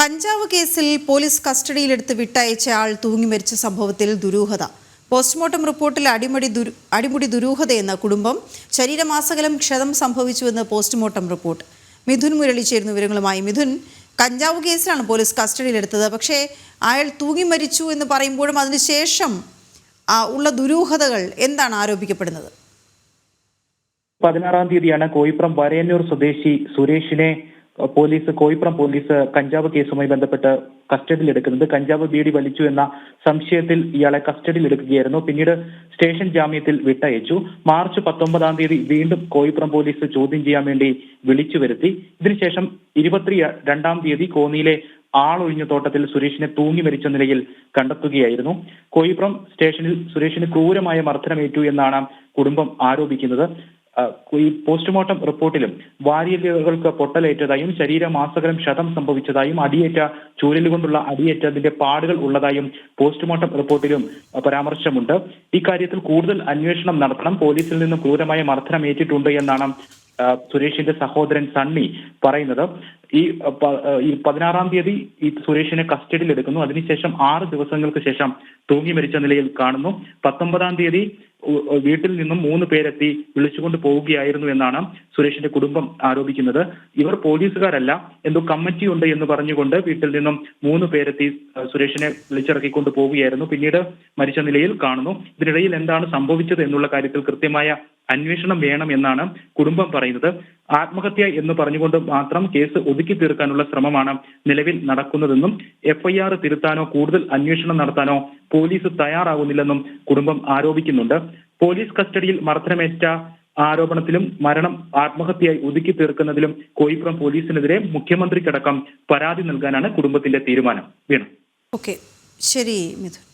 കഞ്ചാവ് കേസിൽ പോലീസ് കസ്റ്റഡിയിലെടുത്ത് വിട്ടയച്ച ആൾ തൂങ്ങി മരിച്ച സംഭവത്തിൽ ദുരൂഹത. പോസ്റ്റ്മോർട്ടം റിപ്പോർട്ടിൽ അടിമടി ദുരു അടിമുടി ദുരൂഹതയെന്ന കുടുംബം ശരീരമാസകലം ക്ഷതം സംഭവിച്ചുവെന്ന് പോസ്റ്റ്മോർട്ടം റിപ്പോർട്ട്. മിഥുൻ മുരളി ചേരുന്ന വിവരങ്ങളുമായി. മിഥുൻ കഞ്ചാവ് കേസിലാണ് പോലീസ് കസ്റ്റഡിയിലെടുത്തത്. പക്ഷേ അയാൾ തൂങ്ങി മരിച്ചു എന്ന് പറയുമ്പോഴും അതിനുശേഷം ഉള്ള ദുരൂഹതകൾ എന്താണ് ആരോപിക്കപ്പെടുന്നത്? പതിനാറാം തീയതിയാണ് കോയിപ്പുറം വരയന്നൂർ സ്വദേശി സുരേഷിനെ പോലീസ് കോഴിപ്പുറം പോലീസ് കഞ്ചാവ് കേസുമായി ബന്ധപ്പെട്ട് കസ്റ്റഡിയിലെടുക്കുന്നത്. കഞ്ചാവ് ബീഡി വലിച്ചു എന്ന സംശയത്തിൽ ഇയാളെ കസ്റ്റഡിയിലെടുക്കുകയായിരുന്നു. പിന്നീട് സ്റ്റേഷൻ ജാമ്യത്തിൽ വിട്ടയച്ചു. മാർച്ച് പത്തൊമ്പതാം തീയതി വീണ്ടും കോഴിപ്പുറം പോലീസ് ചോദ്യം ചെയ്യാൻ വേണ്ടി വിളിച്ചു വരുത്തി. ഇതിനുശേഷം ഇരുപത്തി രണ്ടാം തീയതി കോന്നിയിലെ ആളൊഴിഞ്ഞ തോട്ടത്തിൽ സുരേഷിനെ തൂങ്ങി മരിച്ച നിലയിൽ കണ്ടെത്തുകയായിരുന്നു. കോഴിപ്പുറം സ്റ്റേഷനിൽ സുരേഷിന് ക്രൂരമായ മർദ്ദനമേറ്റു എന്നാണ് കുടുംബം ആരോപിക്കുന്നത്. ഈ പോസ്റ്റ്മോർട്ടം റിപ്പോർട്ടിലും വാരിയലുകൾക്ക് പൊട്ടലേറ്റതായും ശരീരമാസകലം ക്ഷതം സംഭവിച്ചതായും അടിയേറ്റ ചൂരലുകൊണ്ടുള്ള അടിയേറ്റതിന്റെ പാടുകൾ ഉള്ളതായും പോസ്റ്റ്മോർട്ടം റിപ്പോർട്ടിലും പരാമർശമുണ്ട്. ഇക്കാര്യത്തിൽ കൂടുതൽ അന്വേഷണം നടത്തണം. പോലീസിൽ നിന്നും ക്രൂരമായ മർദ്ദനമേറ്റിട്ടുണ്ട് എന്നാണ് സുരേഷിന്റെ സഹോദരൻ സണ്ണി പറയുന്നത്. ഈ ഈ പതിനാറാം തീയതി ഈ സുരേഷിനെ കസ്റ്റഡിയിൽ എടുക്കുന്നു. അതിനുശേഷം ആറ് ദിവസങ്ങൾക്ക് ശേഷം തൂങ്ങി മരിച്ച നിലയിൽ കാണുന്നു. പത്തൊമ്പതാം തീയതി വീട്ടിൽ നിന്നും മൂന്ന് പേരെത്തി വിളിച്ചുകൊണ്ട് പോവുകയായിരുന്നു എന്നാണ് സുരേഷിന്റെ കുടുംബം ആരോപിക്കുന്നത്. ഇവർ പോലീസുകാരല്ല എന്തോ കമ്മിറ്റി ഉണ്ട് എന്ന് പറഞ്ഞുകൊണ്ട് വീട്ടിൽ നിന്നും മൂന്ന് പേരെത്തി സുരേഷിനെ വിളിച്ചിറക്കിക്കൊണ്ട് പോവുകയായിരുന്നു. പിന്നീട് മരിച്ച നിലയിൽ കാണുന്നു. ഇതിനിടയിൽ എന്താണ് സംഭവിച്ചത് എന്നുള്ള കാര്യത്തിൽ കൃത്യമായ അന്വേഷണം വേണം എന്നാണ് കുടുംബം പറയുന്നത്. ആത്മഹത്യ എന്ന് പറഞ്ഞുകൊണ്ട് മാത്രം കേസ് ഒതുക്കി തീർക്കാനുള്ള ശ്രമമാണ് നിലവിൽ നടക്കുന്നതെന്നും എഫ്ഐആർ തിരുത്താനോ കൂടുതൽ അന്വേഷണം നടത്താനോ പോലീസ് തയ്യാറാകുന്നില്ലെന്നും കുടുംബം ആരോപിക്കുന്നുണ്ട്. പോലീസ് കസ്റ്റഡിയിൽ മർദ്ദനമേറ്റ ആരോപണത്തിലും മരണം ആത്മഹത്യയായി ഒതുക്കി തീർക്കുന്നതിലും കോയിപ്പുറം പോലീസിനെതിരെ മുഖ്യമന്ത്രിക്കടക്കം പരാതി നൽകാനാണ് കുടുംബത്തിന്റെ തീരുമാനം. വീണു. ശരി മിഥുൻ.